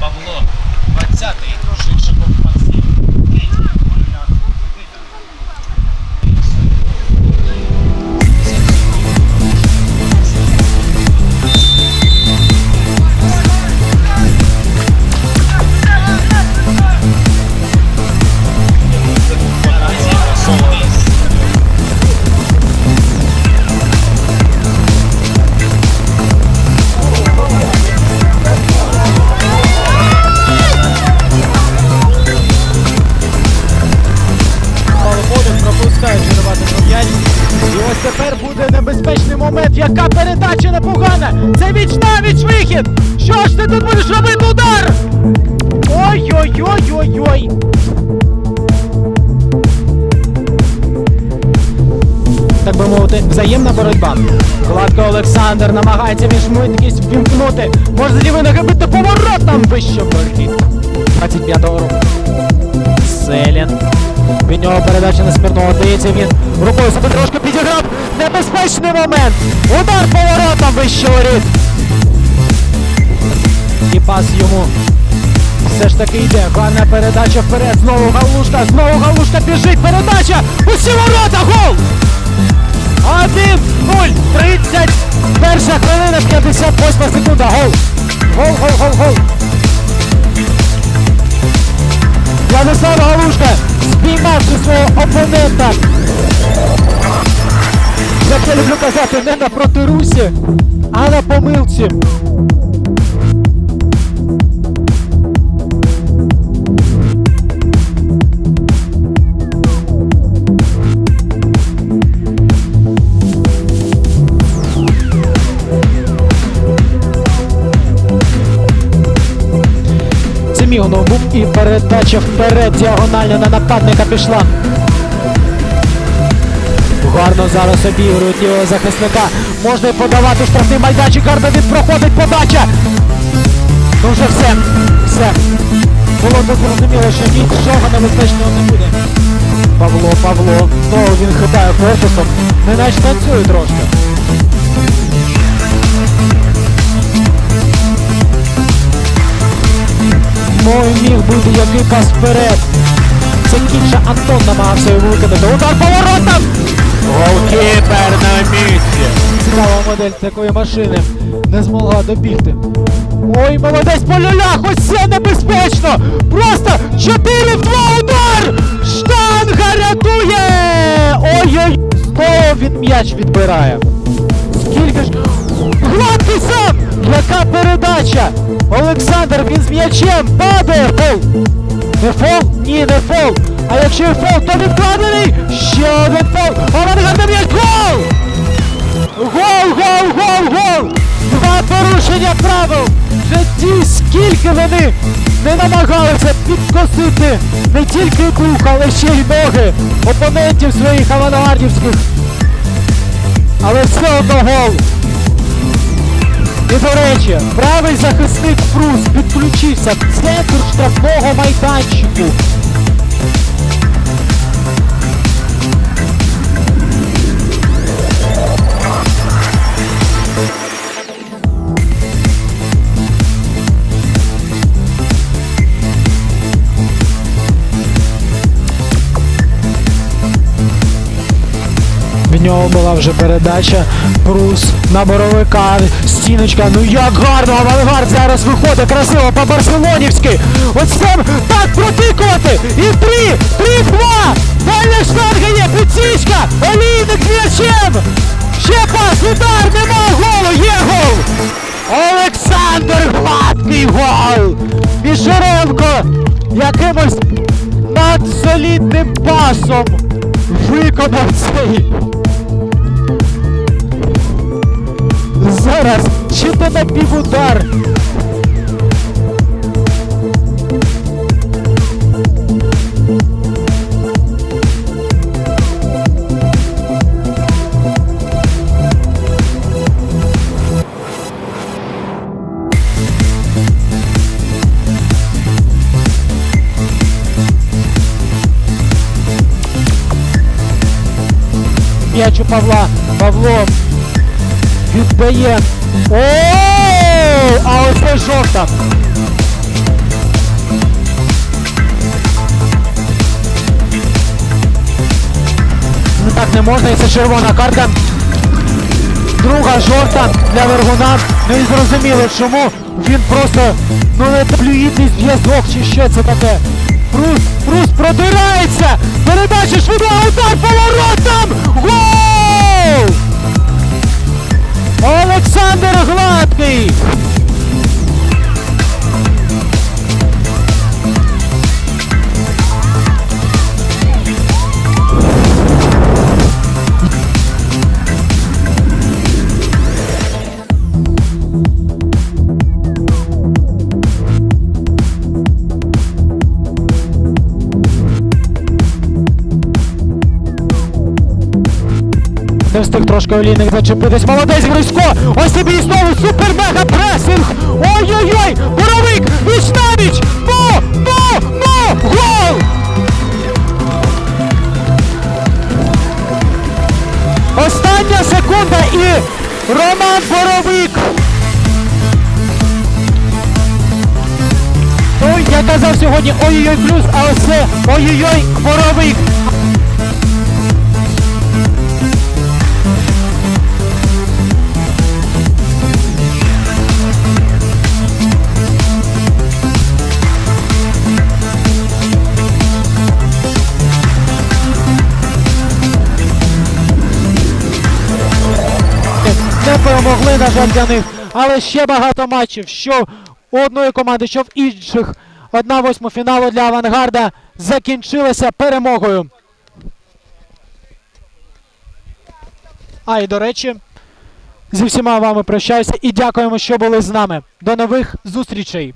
Павло, 20-й, Ой-ой-ой-ой-ой! Так би мовити, взаємна боротьба. Гладко Олександр намагається він швидкість вімкнути. Може з лівої ноги бити поворотом вище вихід. 25-го року. Селін. Від нього передача на смірного дається він рукою себе трошки підіграв. Небезпечний момент. Удар поворотом вище воріт. Пас йому. Все ж таки йде. Гарна передача вперед. Знову галушка. Знову галушка біжить. Передача. Усі ворота. Гол! 1-0. 31 хвилина, 58 секунда. Гол. Гол, гол, гол, гол. Владислав Галушка, спіймавши свого опонента. Я люблю казати, не на протирусі, а на помилці. Передача вперед діагонально на нападника пішла. Гарно зараз обігрують лівого захисника. Можна й подавати штрафний майданчик. Гарно він проходить подача. Ну вже все. Все. Було зрозуміло, що нічого небезпечного не буде. Павло, Павло. Знову він хитає корпусом. Неначе танцює трошки. Мой міг бути який пас вперед. Це кінча Антон намагався його виконати. Удар поворотом! Голкіпер на місці. Цікава модель такої машини не змогла добігти. Ой, молодець по люлях! Ось це небезпечно! Просто 4 в 2 удар! Штанга рятує! Ой-ой! Знову він м'яч відбирає. Скільки ж. Гладкий сам! Яка передача! Олександр, він з м'ячем падає! Фол! Не фол? Ні, не фол! А якщо і фол, то відкладений! Ще один фол! Авангард м'яч! Гол! Гол, гол, гол, гол! Два порушення правил! Вже ті, скільки вони не намагалися підкосити не тільки дух, але ще й ноги опонентів своїх авангардівських. Але все одно гол! І до речі, правий захисник Прус підключився в центр штрафного майданчику. Нього була вже передача. Прус на боровика. Стіночка. Ну як гарно! Авангард зараз виходить красиво по-барселонівськи. Ось там так протикувати! І три! Три, два! Дальня штанга є! Підсічка! Олійник м'ячем! Ще пас! Удар! Нема голу! Є гол! Олександр Гладкий гол! Мішеренко якимось надсолідним пасом виконав цей. Зараз чи то на півудар. М'яч у Павла. Павло віддає. О! А ось це жовта. Ну так не можна, і це червона картка. Друга жовта для Вергуна. Ну і зрозуміло, чому він просто ну не плюїтний зв'язок чи що це таке. Прус, Прус продирається! Передача швидка, удар поворотом! Гол! Не встиг трошки олійник зачепитись. Молодець Грисько! Ось тобі і знову супер-мега пресинг! Ой-ой-ой! Боровик! Віч на віч! Ну! Гол! Остання секунда і Роман Боровик! Ой, я казав сьогодні ой-ой-ой плюс, а ось це ой-ой-ой Боровик! На для них. Але ще багато матчів, що у одної команди, що в інших. Одна восьма фіналу для авангарда закінчилася перемогою. А і до речі, зі всіма вами прощаюся і дякуємо, що були з нами. До нових зустрічей!